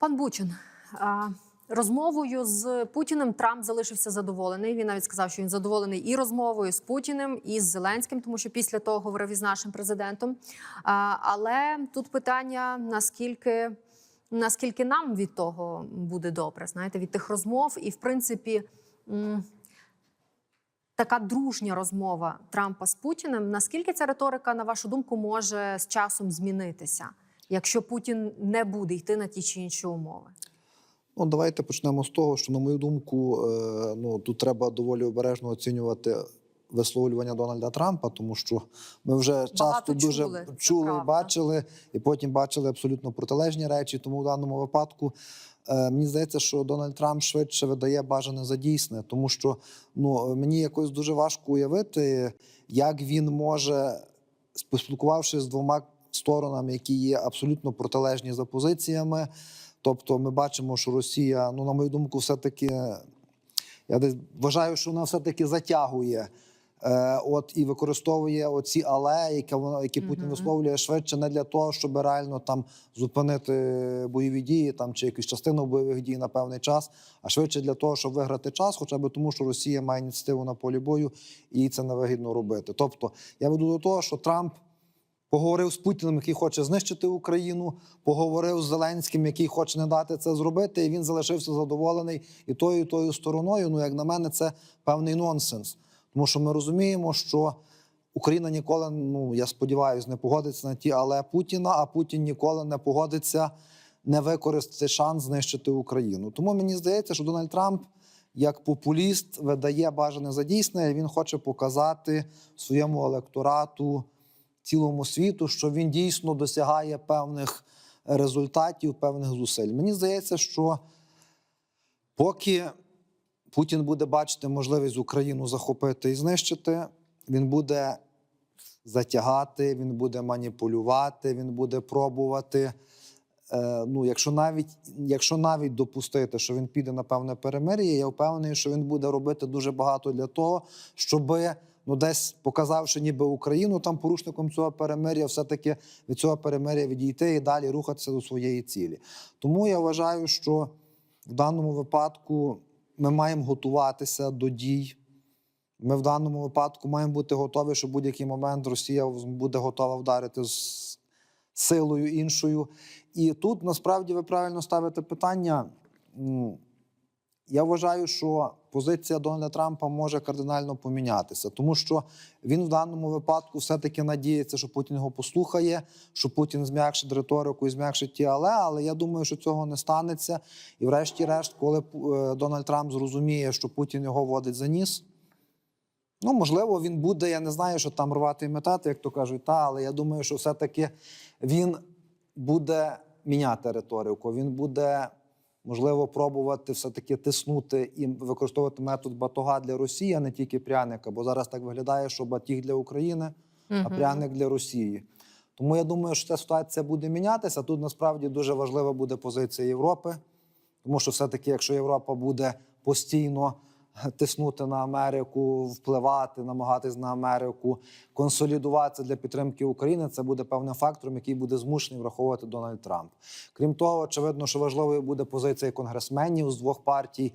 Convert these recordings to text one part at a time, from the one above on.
Пан Бучин, розмовою з Путіним Трамп залишився задоволений. Він навіть сказав, що він задоволений і розмовою з Путіним, і з Зеленським, тому що після того говорив із нашим президентом. Але тут питання: наскільки, наскільки нам від того буде добре, знаєте, від тих розмов, і в принципі. Така дружня розмова Трампа з Путіним. Наскільки ця риторика, на вашу думку, може з часом змінитися, якщо Путін не буде йти на ті чи інші умови? Ну, давайте почнемо з того, що, на мою думку, е, ну тут треба доволі обережно оцінювати висловлювання Дональда Трампа, тому що ми вже часто дуже чули, чули, бачили, і потім бачили абсолютно протилежні речі. Тому в даному випадку е, мені здається, що Дональд Трамп швидше видає бажане за дійсне, тому що ну мені якось дуже важко уявити, як він може, поспілкувавшись з двома сторонами, які є абсолютно протилежні за позиціями. Тобто, ми бачимо, що Росія, ну на мою думку, все-таки я десь вважаю, що вона все-таки затягує. Е, от і використовує оці але, які вона які Путін висловлює швидше не для того, щоб реально там зупинити бойові дії, там чи якусь частину бойових дій на певний час, а швидше для того, щоб виграти час, хоча б тому, що Росія має ініціативу на полі бою, і це невигідно робити. Тобто, я веду до того, що Трамп поговорив з Путіним, який хоче знищити Україну, поговорив з Зеленським, який хоче не дати це зробити, і він залишився задоволений і тою, і тою стороною. Ну, як на мене, це певний нонсенс. Тому що ми розуміємо, що Україна ніколи, ну я сподіваюся, не погодиться на ті, але Путіна, а Путін ніколи не погодиться не використати шанс знищити Україну. Тому мені здається, що Дональд Трамп. Як популіст видає бажане за дійсне, він хоче показати своєму електорату цілому світу, що він дійсно досягає певних результатів, певних зусиль. Мені здається, що поки Путін буде бачити можливість Україну захопити і знищити, він буде затягати, він буде маніпулювати, він буде пробувати. Е, ну, якщо навіть, якщо навіть допустити, що він піде на певне перемир'я, я впевнений, що він буде робити дуже багато для того, щоби ну десь показавши ніби Україну там порушником цього перемир'я, все-таки від цього перемир'я відійти і далі рухатися до своєї цілі. Тому я вважаю, що в даному випадку ми маємо готуватися до дій. Ми в даному випадку маємо бути готові, що в будь-який момент Росія буде готова вдарити з силою іншою. І тут насправді ви правильно ставите питання. Я вважаю, що позиція Дональда Трампа може кардинально помінятися, тому що він в даному випадку все-таки надіється, що Путін його послухає, що Путін зм'якшить риторику і зм'якшить ті але. Але я думаю, що цього не станеться. І, врешті-решт, коли е, Дональд Трамп зрозуміє, що Путін його водить за ніс. Ну, можливо, він буде, я не знаю, що там рвати і метати, як то кажуть, та, але я думаю, що все-таки він буде міняти риторику. Він буде, можливо, пробувати все-таки тиснути і використовувати метод батога для Росії, а не тільки пряника. Бо зараз так виглядає, що батіг для України, а пряник для Росії. Тому я думаю, що ця ситуація буде мінятися. Тут насправді дуже важлива буде позиція Європи, тому що все-таки, якщо Європа буде постійно тиснути на Америку, впливати, намагатись на Америку, консолідуватися для підтримки України, це буде певним фактором, який буде змушений враховувати Дональд Трамп. Крім того, очевидно, що важливою буде позиція конгресменів з двох партій.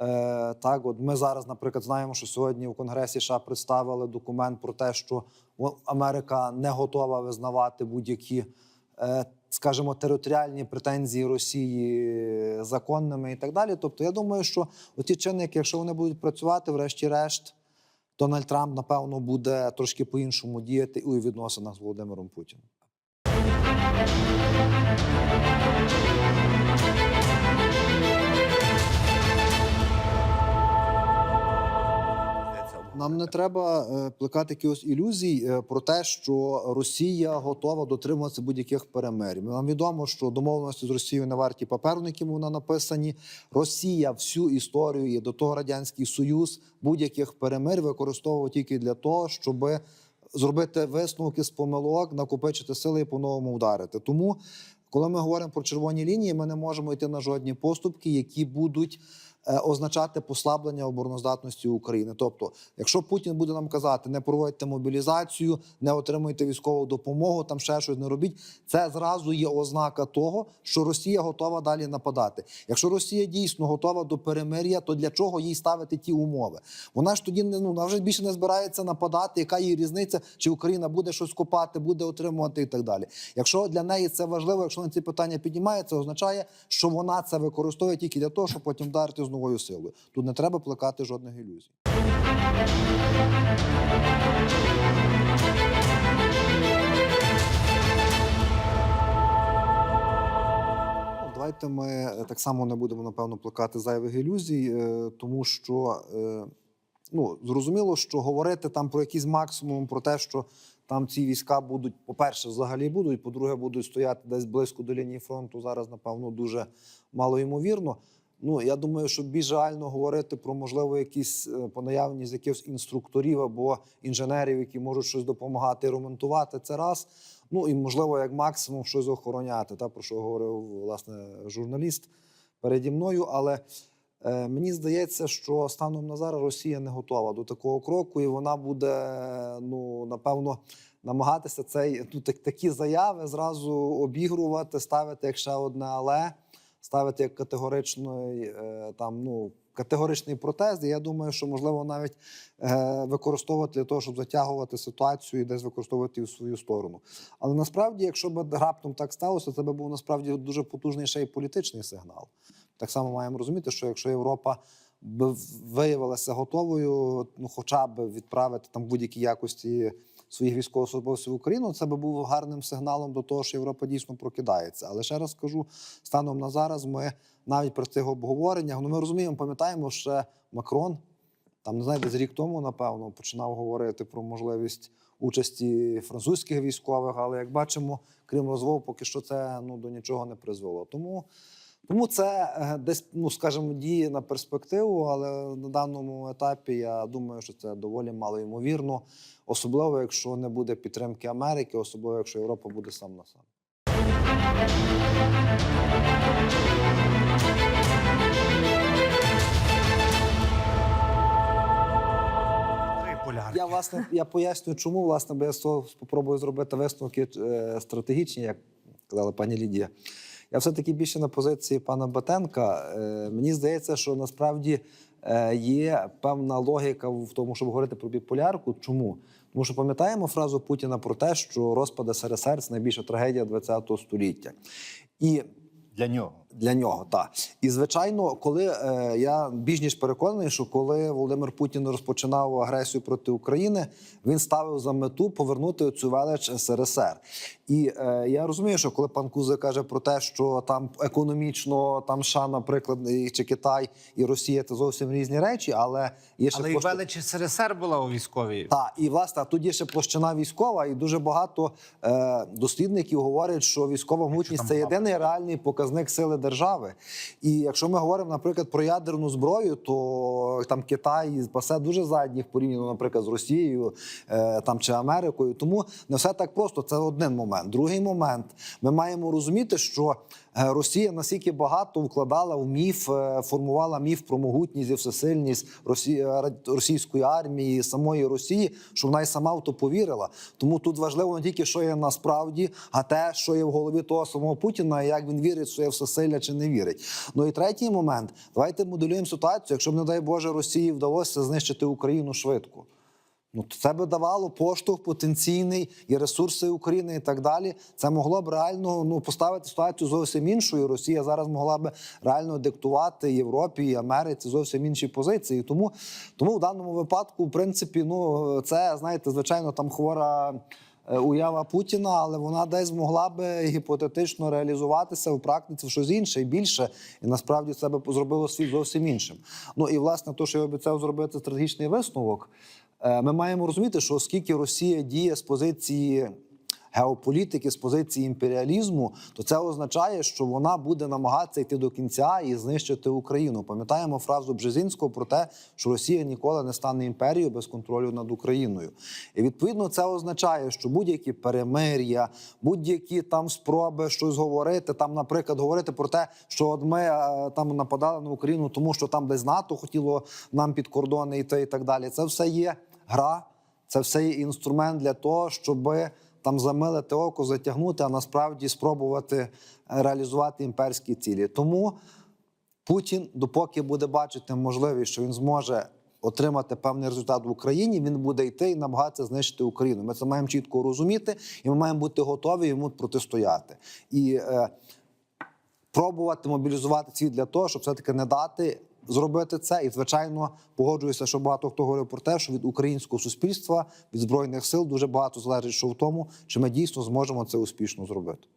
Е, так, от ми зараз, наприклад, знаємо, що сьогодні в Конгресі США представили документ про те, що Америка не готова визнавати будь-які, скажімо, територіальні претензії Росії законними і так далі. Тобто, я думаю, що оті чинники, якщо вони будуть працювати, врешті-решт, Дональд Трамп, напевно, буде трошки по-іншому діяти у відносинах з Володимиром Путіним. Нам не треба е, плекати якихось ілюзій е, про те, що Росія готова дотримуватися будь-яких перемир'їв. Нам відомо, що домовленості з Росією не варті паперу, на якому вона написані. Росія всю історію і до того радянський союз будь-яких перемир використовував тільки для того, щоб зробити висновки з помилок, накопичити сили і по-новому вдарити. Тому, коли ми говоримо про червоні лінії, ми не можемо йти на жодні поступки, які будуть означати послаблення обороноздатності України. Тобто, якщо Путін буде нам казати, не проводьте мобілізацію, не отримуйте військову допомогу, там ще щось не робіть, це зразу є ознака того, що Росія готова далі нападати. Якщо Росія дійсно готова до перемир'я, то для чого їй ставити ті умови? Вона ж тоді не ну вона вже більше не збирається нападати. Яка її різниця, чи Україна буде щось копати, буде отримувати і так далі. Якщо для неї це важливо, якщо на ці питання піднімає, це означає, що вона це використовує тільки для того, щоб потім вдарити з новою силою. Тут не треба плекати жодних ілюзій. Ну, Давайте ми е, так само не будемо напевно плекати зайвих ілюзій, е, тому що е, ну зрозуміло, що говорити там про якийсь максимум, про те, що там ці війська будуть, по-перше, взагалі будуть, по-друге, будуть стояти десь близько до лінії фронту. Зараз, напевно, дуже мало ймовірно. Ну, я думаю, що більш реально говорити про можливо якісь е, по наявність якихось інструкторів або інженерів, які можуть щось допомагати ремонтувати. Це раз. Ну і можливо, як максимум щось охороняти, та про що говорив власне журналіст переді мною. Але е, мені здається, що станом на зараз Росія не готова до такого кроку, і вона буде ну напевно намагатися цей ну, так, такі заяви зразу обігрувати, ставити як ще одне але, ставити як категоричний е, там ну. Категоричний протест, і я думаю, що можливо навіть е, використовувати для того, щоб затягувати ситуацію і десь використовувати в свою сторону. Але насправді, якщо б раптом так сталося, це би був насправді дуже потужний ще й політичний сигнал. Так само маємо розуміти, що якщо Європа виявилася готовою, ну хоча б відправити там будь-які якості своїх військовослужбовців в Україну, це би був гарним сигналом до того, що Європа дійсно прокидається. Але ще раз скажу, станом на зараз ми навіть при цих обговореннях, ну ми розуміємо, пам'ятаємо, що Макрон там не знаю, десь рік тому, напевно, починав говорити про можливість участі французьких військових. Але як бачимо, крім розмов, поки що це ну до нічого не призвело. Тому. Тому це е, десь, ну скажімо, діє на перспективу, але на даному етапі я думаю, що це доволі мало ймовірно, особливо якщо не буде підтримки Америки, особливо якщо Європа буде сам на сам. Я власне я поясню, чому власне, бо я спробую зробити висновки е, стратегічні, як казала пані Лідія. Я все-таки більше на позиції пана Батенка. Е, мені здається, що насправді е, є певна логіка в тому, щоб говорити про біполярку. Чому? Тому що пам'ятаємо фразу Путіна про те, що розпад СРСР це найбільша трагедія ХХ століття. І Для нього. Для нього. Так. І звичайно, коли е, я більш ніж переконаний, що коли Володимир Путін розпочинав агресію проти України, він ставив за мету повернути цю велич СРСР. І е, я розумію, що коли пан Кузик каже про те, що там економічно там США, наприклад, чи Китай і Росія це зовсім різні речі, але є ще Але і велич СРСР була у військовій. так, і власне, тут є ще площина військова, і дуже багато е, дослідників говорять, що військова мутність це єдиний реальний показник сили держави. І якщо ми говоримо, наприклад, про ядерну зброю, то там Китай пасе дуже задніх порівняно, наприклад, з Росією е, там чи Америкою. Тому не все так просто. Це один момент. Другий момент, ми маємо розуміти, що Росія настільки багато вкладала в міф, е, формувала міф про могутність і всесильність Росії, ра- російської армії, самої Росії, що вона й сама в то повірила. Тому тут важливо не тільки, що є насправді, а те, що є в голові того самого Путіна, як він вірить, що є всесилля чи не вірить. Ну і третій момент: давайте моделюємо ситуацію, якщо б, не дай Боже, Росії вдалося знищити Україну швидко. Ну, то це би давало поштовх потенційний і ресурси України, і так далі. Це могло б реально ну поставити ситуацію зовсім іншою. Росія зараз могла б реально диктувати Європі і Америці зовсім інші позиції. Тому, тому в даному випадку, в принципі, ну це знаєте, звичайно, там хвора. е, Уява Путіна, але вона десь змогла би гіпотетично реалізуватися в практиці в щось інше і більше, і насправді це би зробило світ зовсім іншим. Ну і власне, то, що я обіцяв зробити стратегічний висновок. Е, Ми маємо розуміти, що оскільки Росія діє з позиції геополітики з позиції імперіалізму, то це означає, що вона буде намагатися йти до кінця і знищити Україну. Пам'ятаємо фразу Бжезинського про те, що Росія ніколи не стане імперією без контролю над Україною. І відповідно це означає, що будь-які перемир'я, будь-які там спроби щось говорити, там, наприклад, говорити про те, що от ми е, там нападали на Україну, тому що там десь НАТО хотіло нам під кордони йти і так далі. Це все є гра, це все є інструмент для того, щоб там замилити око, затягнути, а насправді спробувати реалізувати імперські цілі. Тому Путін, допоки буде бачити можливість, що він зможе отримати певний результат в Україні, він буде йти і намагатися знищити Україну. Ми це маємо чітко розуміти, і ми маємо бути готові йому протистояти. І е, пробувати мобілізувати світ для того, щоб все-таки не дати зробити це. І, звичайно, погоджуюся, що багато хто говорив про те, що від українського суспільства, від збройних сил дуже багато залежить, що в тому, чи ми дійсно зможемо це успішно зробити.